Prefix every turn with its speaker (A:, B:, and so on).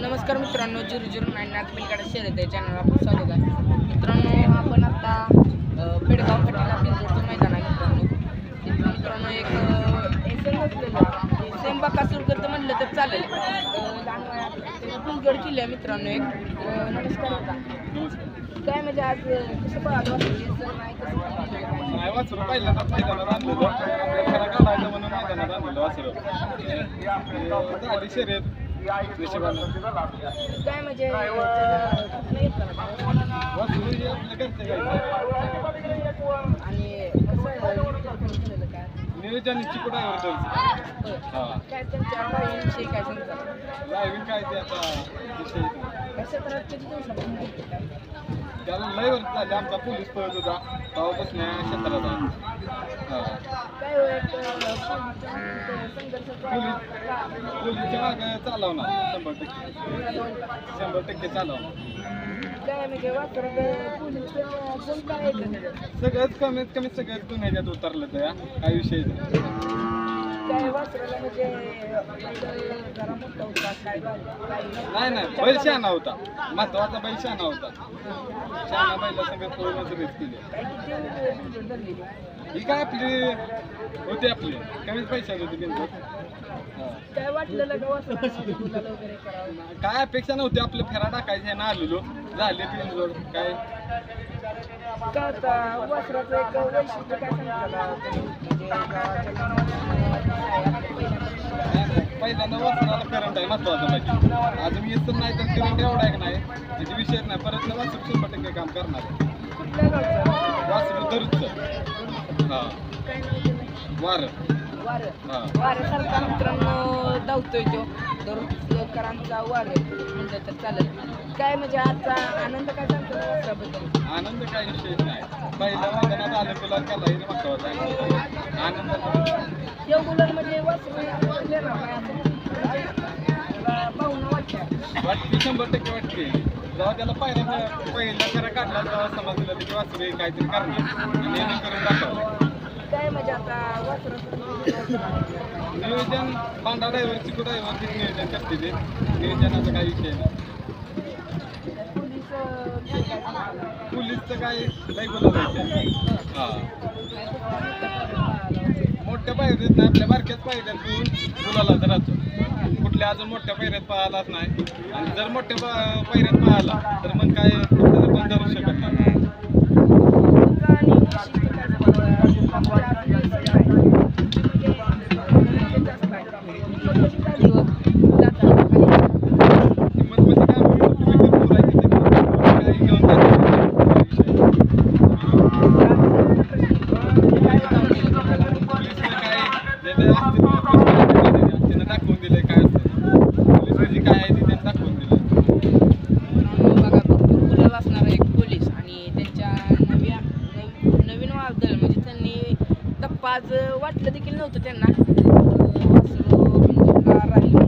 A: नमस्कार मित्रांनो zero zero nine Nath बिलगाडा शर्यत येते चॅनल आपण स्वागत आहे. मित्रांनो आपण आता पेडगाव फाटीला पिंजोडचं मैदान आहे मित्रांनो. तिथं मित्रांनो एक एस एम असलेलं सेम करतं म्हणलं तर चालेल. अ, लहान वयात मित्रांनो एक. नमस्कार होता काय म्हणजे आज कसं
B: पाहिलं वासरू मैदानात आपल्या काढायचं म्हणून मैदानात वासरू. झाली शर्यत.
A: काय म्हणजे? आणि काय
B: आहे?
A: काय त्यांच्या बाईंविषयी काय सांगता
B: लाईव्हिंग काय ते आता विषय नाही.
A: कशा तरह किती दिवसापासून माहिती काय?
B: त्याला लय वर्ष झाले आमचा पोलीस पळत होता. तेव्हापासून क्षेत्रात आहे हा.
A: काय
B: मागे चालवणार शंभर टक्के शंभर टक्के चालवणार सगळंच कमीत कमी सगळंच तुम्ही त्यात उतरलं तर या काही विषय
A: काय वासराला म्हणजे बैल जरा मोठा होता काय बारीक, काय
B: नाही नाही बैल शहाणा होता. महत्त्वाचा बैल शहाणा होता. शहाणा बैला सगळं पळूनच रेस केली.
A: काय किती बिनजोड धरलेली?
B: ही काय आपली होती आपली. कमीच पैशाची होती
A: काय वाटलेलं का वासराला गुलाल वगैरे करावं.
B: काय अपेक्षा नव्हती आपलं फेरा टाकायचे ना आलेलो. झाले बिनजोड काय?
A: का आता वासराचं एक वैशिष्ट्य काय सांगताला.
B: पहिल्यांदा वस्त्राला करंट आहे महत्वाचं म्हणजे. आज मी येत नाही तर करंट एवढा आहे का नाही. त्याची विषय नाही. परत ना वासरू शंभर टक्के काम करणार
A: गावचा?
B: वासरू दरचं हा? वारं.
A: वारं.
B: हा.
A: वाऱ्यासारखा मित्रांनो धावतोय तो. दररोजकरांचा वारं म्हणलं तर चालेल. काय म्हणजे आजचा आनंद काय सांगतो वासराबद्दल
B: आनंद काही विषय नाही. पहिल्या मैदानात आलं तुला केला महत्वाचं आहे. आनंद
A: गुलाल म्हणजे वासरू लेणार नाही असं म्हणजे, अं, पाहुणं वाटतं
B: वाटते शंभर टक्के वाटते. जेव्हा त्याला पहिल्या पहिल्या फेरा काढला तेव्हा समजलं की हे काहीतरी करणार. आणि याने करून दाखवलं
A: काय म्हणजे आता? वासराचं?
B: नियोजन बांधा ड्रायव्हर चिकू ड्रायव्हर नियोजन करते ते. नियोजनाचा काही विषय नाही.
A: पोलीस अं, काय?
B: पोलीसचं काय लई बोलायचं हा. मोठ्या पायऱ्यात नाही आपल्या बारक्याच पायऱ्यात तू बोलायला राहतो कुठल्या अजून मोठ्या पायऱ्यात पाहिलाच नाही. आणि जर मोठ्या पा- पायऱ्यात पाहिला तर मग काय?
A: अफजल म्हणजे
B: त्यांनी
A: टप्पाज वाटलं देखील नव्हतं त्यांना. राहिलं